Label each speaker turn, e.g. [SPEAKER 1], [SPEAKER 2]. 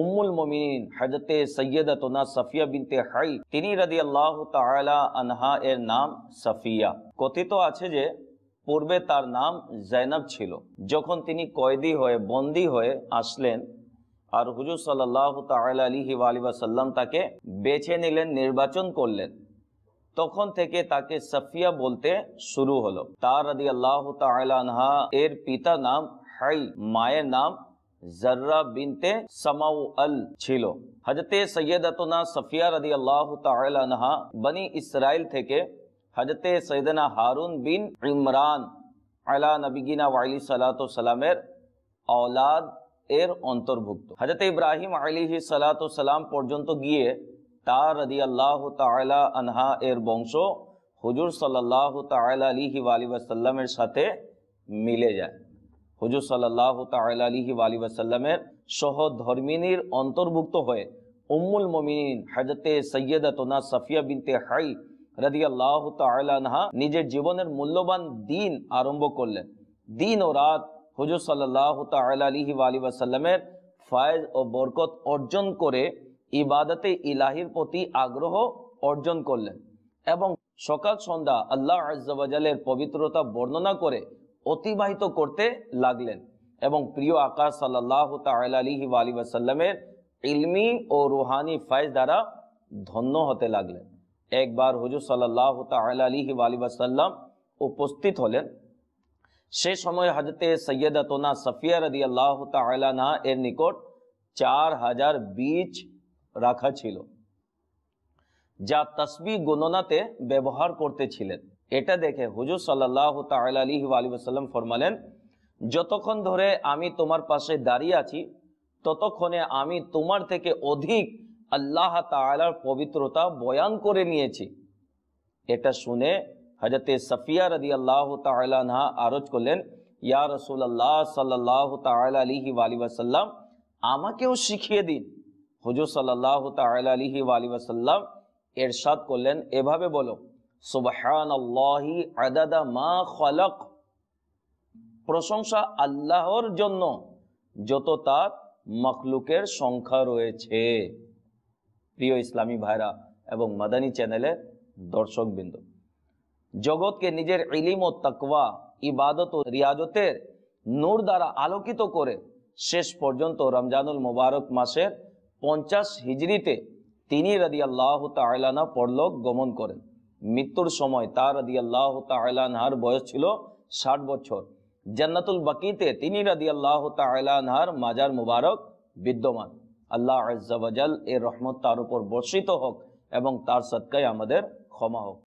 [SPEAKER 1] উম্মুল মমিন হজরতে সৈয়দতনা সফিয়া বিনতে হাই, তিনি রাদি আল্লাহ তাআলা আনহা এর নাম সফিয়া। কথিত আছে যে, পূর্বে তার নাম জৈনব ছিল। যখন তিনি কয়েদি হয়ে, বন্দী হয়ে আসলেন, আর হুজুর সাল্লাহ তাআলা আলিহি ওয়াসাল্লাম তাকে বেছে নিলেন, নির্বাচন করলেন। তখন থেকে তাকে সফিয়া বলতে শুরু হলো। তার রাদি আল্লাহ তালা আনহা এর পিতা নাম হাই, মায়ের নাম ذرہ بنت سمعل چھیلو حضرت سیدتنا صفیہ رضی اللہ تعالی عنہ بنی اسرائیل تھے کہ حضرت سیدنا حارون بن عمران علی نبینا وعلی صلاۃ وسلام اولاد এর অন্তর্ভুক্ত হজরত ইব্রাহিম আলিহি সালাত সালাম পর্যন্ত গিয়ে তার রদি আল্লাহ তালা আনহা এর বংশ হুজুর সাল্লাহ তালা علیہ وآلہ وسلم ارساتے ملے جائے۔ হুজুর সাল্লাহ তালা আলিহি আলী ওয়াসাল্লামের সহধর্মিনীর অন্তর্ভুক্ত হয়ে উম্মুল মমিন হজরতে সৈয়দতনা সফিয়া বিনতে হাই রদি আল্লাহ তালা নিজের জীবনের মূল্যবান দিন আরম্ভ করলেন। দিন ও রাত হুজুর সাল্লাহ তালিহি আলী ওয়াসাল্লামের ফায়জ ও বরকত অর্জন করে ইবাদতে ইলাহির প্রতি আগ্রহ অর্জন করলেন এবং সকাল সন্ধ্যা আল্লাহ আজ্জাবাজালের পবিত্রতা বর্ণনা করে অতিবাহিত করতে লাগলেন। এবং প্রিয় আকাশ সাল্লাহ তালিহি আলী ইলমি ও রুহানি ফায়জ দ্বারা ধন্য হতে লাগলেন। একবার হুজুর সাল্লাহ তালিহি আলী ওয়াসাল্লাম উপস্থিত হলেন। সে সময় হজরতে সৈয়দতনা সফিয়া রদি আল্লাহ তালা এর নিকট চার হাজার বীজ রাখা ছিল, যা তসবি গণনাতে ব্যবহার করতেছিলেন এটা দেখে হুজুর সাল্লাহ তালি আলী সাল্লাম ফরমালেন, যতক্ষণ ধরে আমি তোমার পাশে দাঁড়িয়ে আছি, ততক্ষণে আমি তোমার থেকে অধিক আল্লাহ তালার পবিত্রতা বয়ান করে নিয়েছি। এটা শুনে হজরত সফিয়া রদি আল্লাহ তালা আরজ করলেন, ইয়া রসুল আল্লাহ সাল্লাহ তালিহি আলী ওয়াসাল্লাম, আমাকেও শিখিয়ে দিন। হুজুর সাল্লাহ তালিহি আলী ওয়াসাল্লাম এরশাদ করলেন, এভাবে বলো প্রশংসা আল্লাহর জন্য, যত তার মখলুকের সংখ্যা রয়েছে। প্রিয় ইসলামী ভাইরা এবং মাদানী জগৎকে নিজের ইলিম ও তকওয়া, ইবাদত ও রিয়াজতের নূর দ্বারা আলোকিত করে শেষ পর্যন্ত রমজানুল মুবারক মাসের পঞ্চাশ হিজড়িতে তিনি রাদি আল্লাহ তালানা পরলোক গমন করেন। মৃত্যুর সময় তার রাদি আল্লাহ তালানহার বয়স ছিল ষাট বছর। জান্নাতুল বাকিতে তিনি রাদি আল্লাহ তালানহার মাজার মুবারক বিদ্যমান। আল্লাহ আজাল এর রহমত তার উপর বর্ষিত হোক এবং তার সৎকায় আমাদের ক্ষমা হোক।